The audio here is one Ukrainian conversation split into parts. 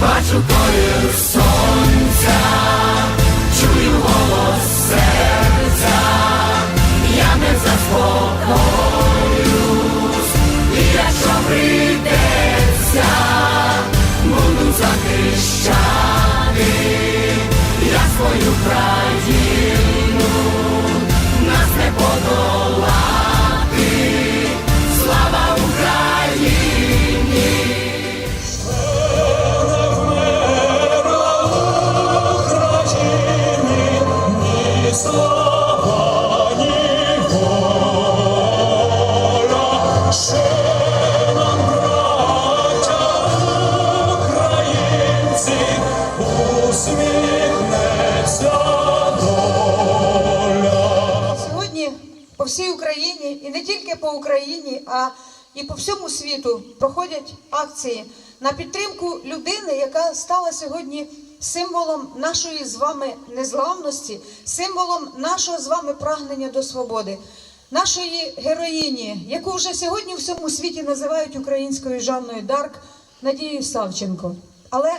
бачу колір сонця, чую голос серця, я не заспокоюсь, і якщо прийдеться, буду захищати, я свою країну, Сьогодні по всій Україні і не тільки по Україні, а і по всьому світу проходять акції на підтримку людини, яка стала сьогодні символом нашої з вами незламності, символом нашого з вами прагнення до свободи, нашої героїні, яку вже сьогодні в всьому світі називають українською Жанною Дарк Надією Савченко. Але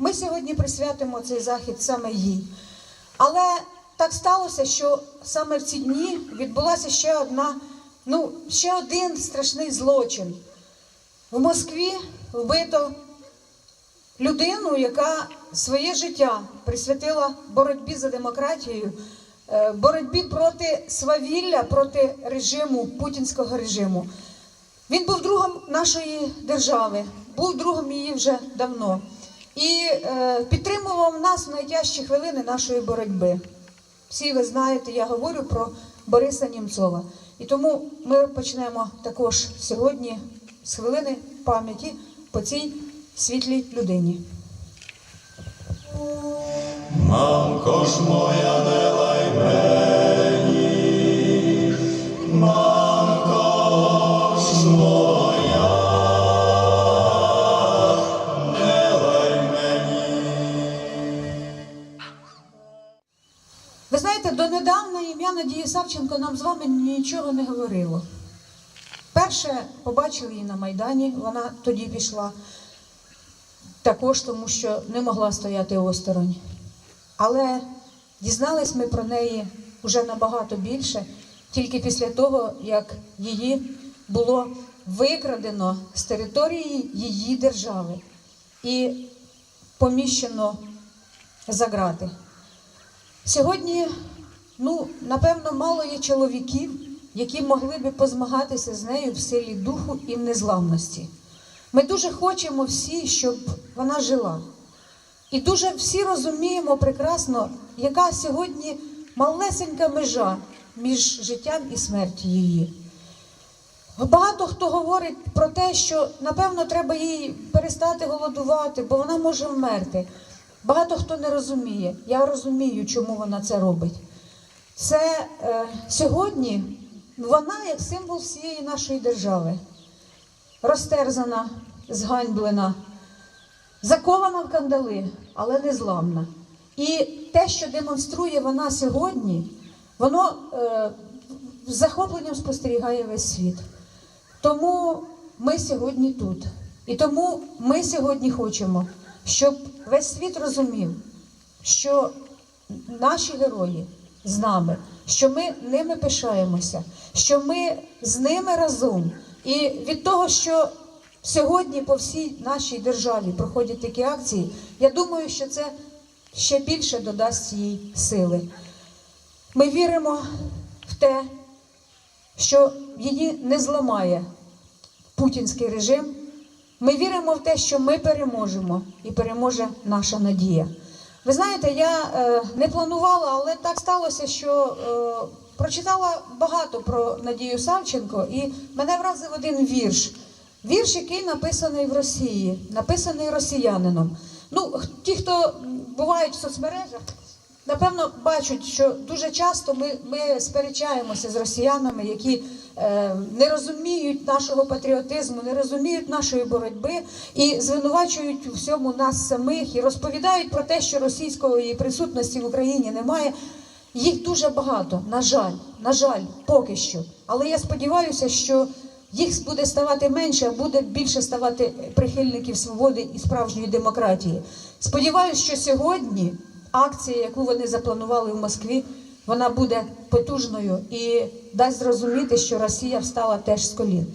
ми сьогодні присвятимо цей захід саме їй. Але так сталося, що саме в ці дні відбулася ще одна, ну, ще один страшний злочин. В Москві вбито людину, яка своє життя присвятила боротьбі за демократію, е, боротьбі проти свавілля, проти режиму, путінського режиму. Він був другом нашої держави, був другом її вже давно. І е, підтримував нас в найтяжчі хвилини нашої боротьби. Всі ви знаєте, я говорю про Бориса Німцова. І тому ми почнемо також сьогодні з хвилини пам'яті по цій світлій людині. Мамко ж моя не лай Ви знаєте, донедавна ім'я Надії Савченко нам з вами нічого не говорило. Перше побачили її на Майдані, вона тоді пішла, також тому, що не могла стояти осторонь. Але дізнались ми про неї вже набагато більше, тільки після того, як її було викрадено з території її держави і поміщено за грати. Сьогодні, ну, напевно, мало є чоловіків, які могли би позмагатися з нею в силі духу і незламності. Ми дуже хочемо всі, щоб вона жила. І дуже всі розуміємо прекрасно, яка сьогодні малесенька межа між життям і смертю її. Багато хто говорить про те, що напевно треба їй перестати голодувати, бо вона може вмерти. Багато хто не розуміє. Я розумію, чому вона це робить. Це е, сьогодні вона як символ всієї нашої держави. Розтерзана, зганьблена, закована в кандали, але не зламна. І те, що демонструє вона сьогодні, воно е, захопленням спостерігає весь світ. Тому ми сьогодні тут. І тому ми сьогодні хочемо, щоб весь світ розумів, що наші герої з нами, що ми ними пишаємося, що ми з ними разом. І від того, що сьогодні по всій нашій державі проходять такі акції, я думаю, що це ще більше додасть їй сили. Ми віримо в те, що її не зламає путінський режим. Ми віримо в те, що ми переможемо і переможе наша надія. Ви знаєте, я е, не планувала, але так сталося, що е, прочитала багато про Надію Савченко, і мене вразив один вірш. Вірш, який написаний в Росії, написаний росіянином. Ну, ті, хто бувають в соцмережах, напевно, бачать, що дуже часто ми, ми сперечаємося з росіянами, які е, не розуміють нашого патріотизму, не розуміють нашої боротьби і звинувачують у всьому нас самих і розповідають про те, що російської присутності в Україні немає. Їх дуже багато, на жаль, на жаль, поки що. Але я сподіваюся, що їх буде ставати менше, а буде більше ставати прихильників свободи і справжньої демократії. Сподіваюся, що сьогодні акція, яку вони запланували в Москві, вона буде потужною і дасть зрозуміти, що Росія встала теж з колін.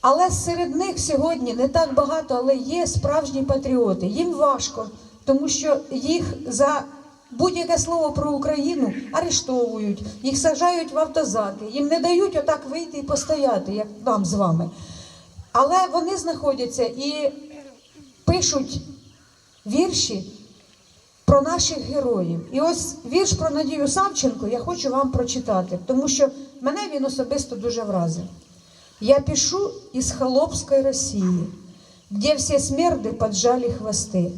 Але серед них сьогодні не так багато, але є справжні патріоти. Їм важко, тому що їх за будь-яке слово про Україну арештовують, їх саджають в автозаки, їм не дають отак вийти і постояти, як нам з вами. Але вони знаходяться і пишуть вірші про наших героїв. І ось вірш про Надію Савченко я хочу вам прочитати, тому що мене він особисто дуже вразив. Я пишу из холопской России, где все смерды поджали хвосты.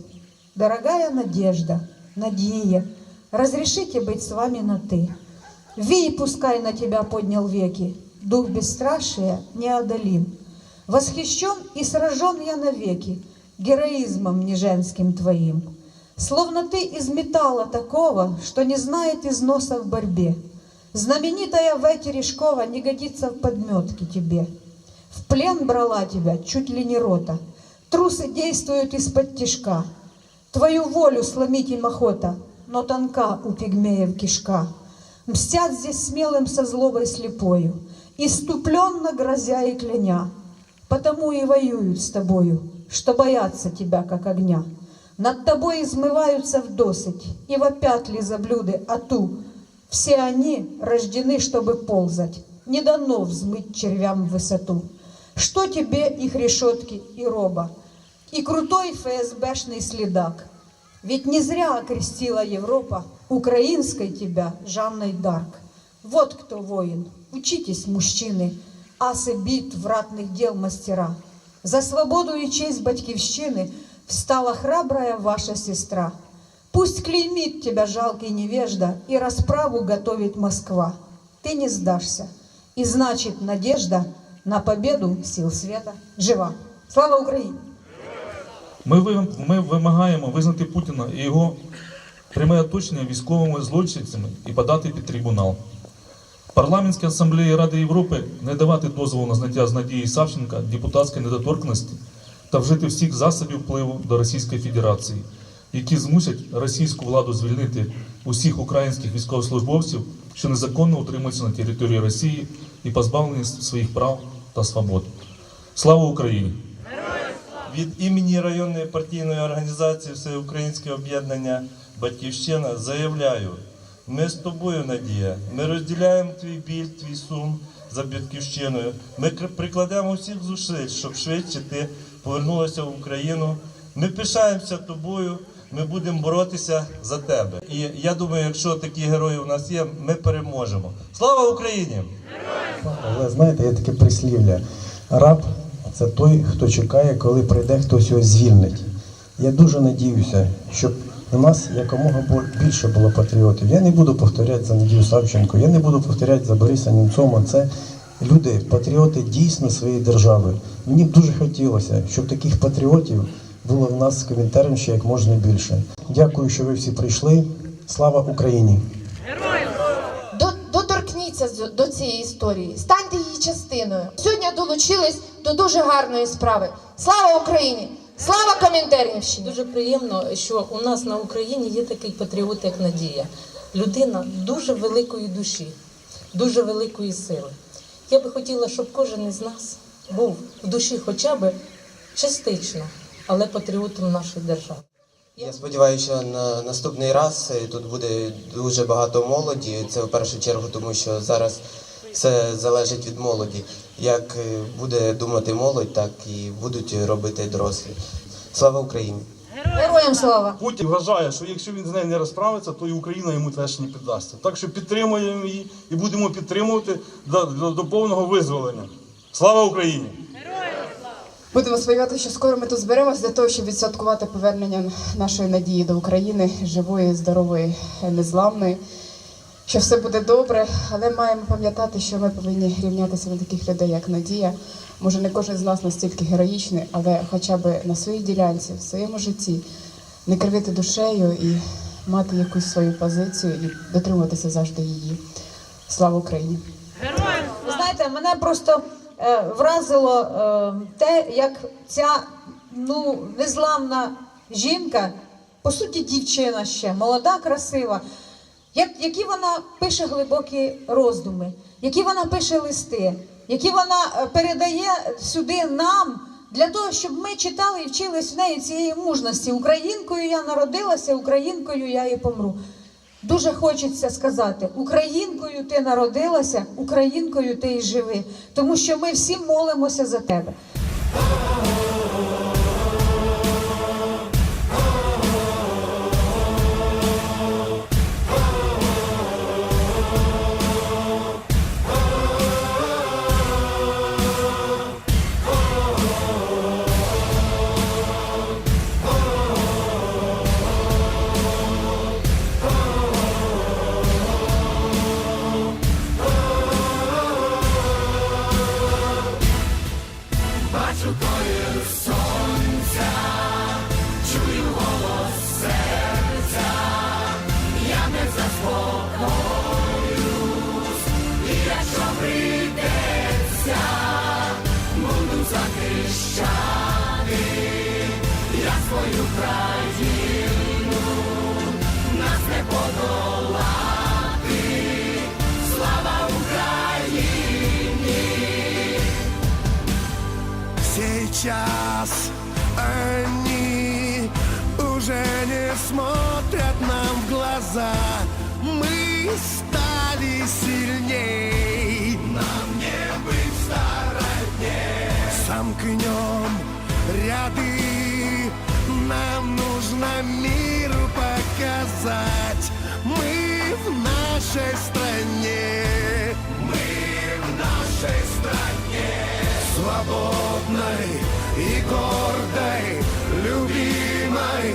Дорогая Надежда, Надия, разрешите быть с вами на «ты». Вий, пускай на тебя поднял веки, дух бесстрашия неодолим. Восхищен и сражен я навеки героизмом неженским твоим. Словно ты из металла такого, что не знает износа в борьбе. Знаменитая Вети Решкова не годится в подметке тебе. В плен брала тебя чуть ли не рота. Трусы действуют из-под тишка. Твою волю сломить им охота, но тонка у пигмеев кишка. Мстят здесь смелым со злобой слепою, иступленно грозя и кляня. Потому и воюют с тобою, что боятся тебя, как огня. Над тобой измываются в досыть и вопят ли за блюды ату. Все они рождены, чтобы ползать, не дано взмыть червям в высоту. Что тебе их решетки и роба, и крутой ФСБшный следак? Ведь не зря окрестила Европа украинской тебя Жанной Дарк. Вот кто воин, учитесь, мужчины, асы битв, ратных дел мастера. За свободу и честь батькивщины встала храбрая ваша сестра. Пусть клеймит тебя жалкий невежда и расправу готовит Москва. Ты не сдашься. И значит, надежда на победу сил света жива. Слава Украине! Ми, ви- ми вимагаємо визнати Путіна і його пряме оточення військовими злочинцями і подати під трибунал. Парламентській асамблеї Ради Європи не давати дозволу на зняття з Надії Савченка депутатської недоторкності Та вжити всіх засобів впливу до Російської Федерації, які змусять російську владу звільнити усіх українських військовослужбовців, що незаконно утримуються на території Росії і позбавлені своїх прав та свобод. Слава Україні! Від імені районної партійної організації Всеукраїнське об'єднання Батьківщина заявляю, ми з тобою, Надія, ми розділяємо твій біль, твій сум за батьківщиною. Ми прикладемо всіх зусиль, щоб швидше ти повернулася в Україну. Ми пишаємося тобою, ми будемо боротися за тебе. І я думаю, якщо такі герої у нас є, ми переможемо. Слава Україні! Але знаєте, є таке прислів'я. Раб це той, хто чекає, коли прийде хтось його звільнить. Я дуже надіюся, щоб у нас якомога більше було патріотів. Я не буду повторяти за Надію Савченко, я не буду повторяти за Бориса Німцома. Це люди, патріоти дійсно своєї держави. Мені б дуже хотілося, щоб таких патріотів було в нас в коментарі ще як можна більше. Дякую, що ви всі прийшли. Слава Україні! До- Доторкніться з- до цієї історії, станьте її частиною. Сьогодні долучились до дуже гарної справи. Слава Україні! Слава Комінтернівщині! Дуже приємно, що у нас на Україні є такий патріот, як Надія. Людина дуже великої душі, дуже великої сили. Я би хотіла, щоб кожен із нас був в душі хоча б частично, але патріотом нашої держави. Я сподіваюся, що на наступний раз тут буде дуже багато молоді. Це в першу чергу, тому що зараз все залежить від молоді. Як е, буде думати молодь, так і будуть робити дорослі. Слава Україні! Героям слава! Путін вважає, що якщо він з нею не розправиться, то і Україна йому теж не піддасться. Так що підтримуємо її і будемо підтримувати до, до, до повного визволення. Слава Україні! Будемо сподіватися, що скоро ми тут зберемось для того, щоб відсвяткувати повернення нашої надії до України, живої, здорової, незламної. Що все буде добре, але маємо пам'ятати, що ми повинні рівнятися на таких людей, як Надія. Може, не кожен з нас настільки героїчний, але хоча б на своїй ділянці, в своєму житті не кривити душею і мати якусь свою позицію і дотримуватися завжди її. Слава Україні! Ви знаєте, мене просто е, вразило е, те, як ця ну, незламна жінка, по суті, дівчина ще, молода, красива, як, які вона пише глибокі роздуми, які вона пише листи, які вона е, передає сюди нам. Для того, щоб ми читали і вчились в неї цієї мужності. Українкою я народилася, українкою я і помру. Дуже хочеться сказати: українкою ти народилася, українкою ти і живи, тому що ми всі молимося за тебе. свою країну, нас не подолати, слава Україні! Сейчас они уже не смотрят нам в глаза. Мы стали сильней. Нам не быть в стороне. Сомкнем ряды. нам нужно мир показать. Мы в нашей стране. Мы в нашей стране свободной и гордой, любимой,